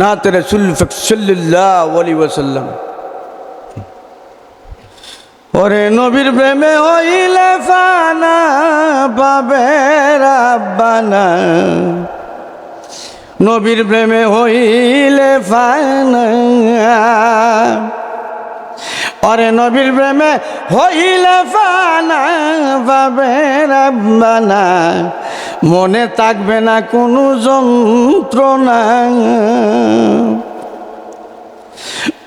নাত রসুল সাল্লাহ আলী ওসাল্লাম ওরে নবীর প্রেমে হইলে ফানা পাবে রাব্বানা। নবীর প্রেমে হইলে ফানা। অরে নবীর প্রেমে হইলে ফানা পাবে রাব্বানা। মনে থাকবে না কোনো যন্ত্রণা।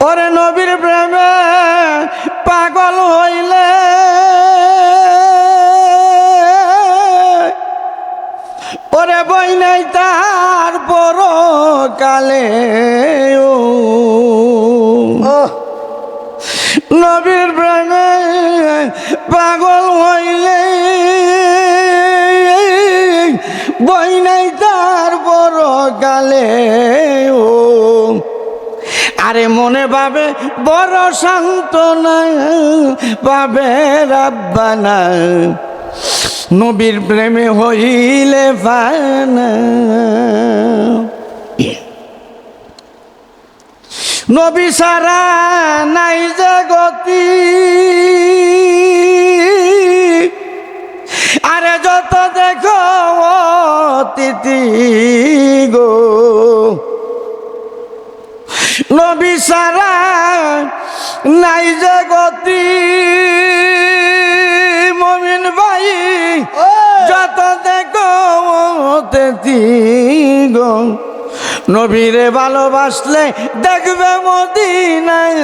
ওরে নবীর প্রেমে পাগল হইলে ওরে বই নাই তার পর কালে ও নবীর প্রেমে পাগল হইলে বই নাই তার বড় গালে ও। আরে মনে পাবে বড় সান্ত্বনা পাবে রাব্বানা নবীর প্রেমে হইলে নবী সারা নাই যে গতি। অতিথি গো। নবী সারা নাই যে গতি। মমিন ভাই যত দেখো অতিথি গো। নবীরে ভালোবাসলে দেখবে মদিনায়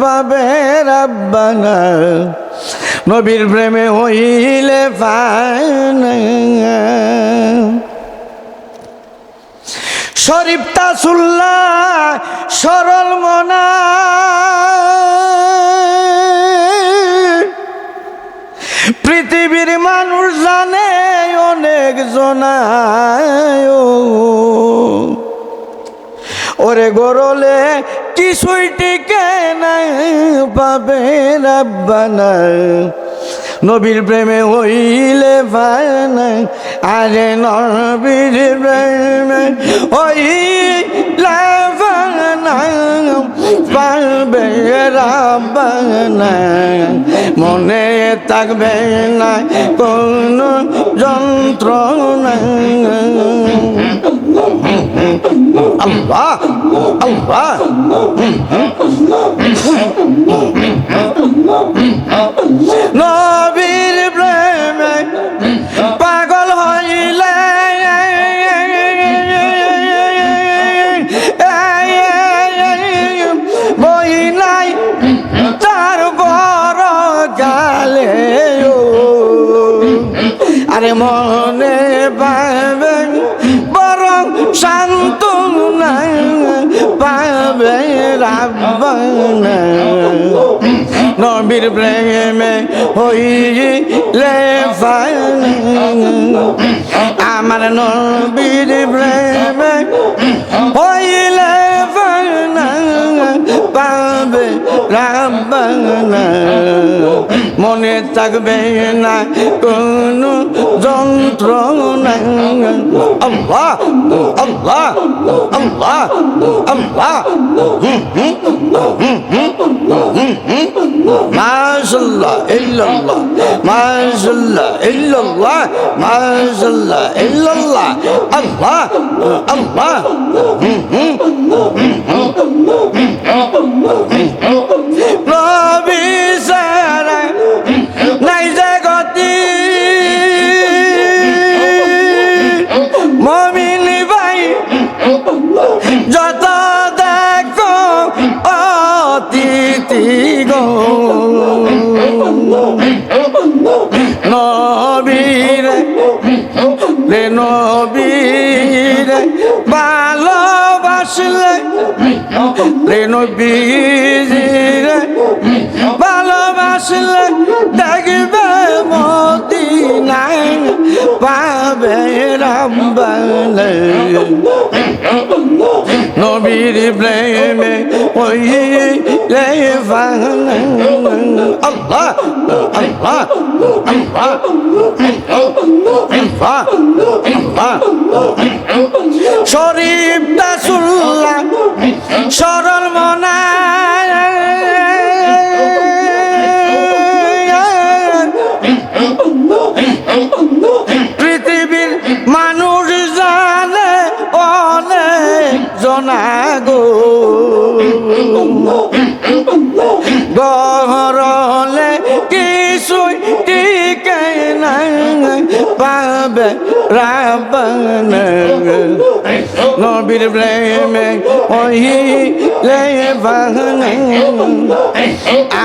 পাবে রাব্বানা। নবীর প্রেমে হইলে ফানা শরীফ তাসুল্লাহ সরল মনা। পৃথিবীর মানুষ জানে, অনেক জনায় ওরে গরলে কিছুই টিকে নাই, পাবে রাব্বানা নবীর প্রেমে হইলে ফানা আরে নবীর প্রেমে হইলে ফানা পাবে রাব্বানা মনে থাকবে না কোন যন্ত্রণা আল্লাহ আল্লাহ। নবীর প্রেমে পাগল হইলে বই নাই তার বড় গালে। আরে মনে পাবেন পাবে রাব্বানা নবীর প্রেমে হইলে আমার নবীর প্রেমে হইলে পাবে রাব্বানা। মনে থাকবে না কোন যন্ত্রণা আল্লাহ আল্লাহ আল্লাহ আল্লাহ। মাশাল্লাহ ইল্লাল্লাহ মাশাল্লাহ ইল্লাল্লাহ মাশাল্লাহ ইল্লাল্লাহ। আল্লাহ আল্লাহ। যত দেখো অতিথি গো, নবীর, রে নবীর, ভালোবাসলে, রে নবীর, ভালোবাসলে দেখবে মদিনায় পাবে রাম্বালে নবীর প্রেমে ওই রে আল্লাহ আল্লাহ আল্লাহ আল্লাহ শরীফ দাসুল্লাহ সরল মনা গহরলে কিছুই টিকে না পাবে রাবণ নবীর প্রেমে ওইলে বাহন।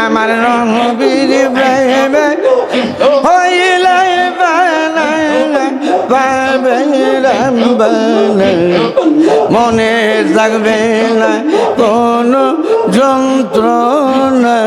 আমার নবীর প্রেমে হইলে বাহন, পাবে রাবণ মনে থাকবে না কোনো যন্ত্রণা।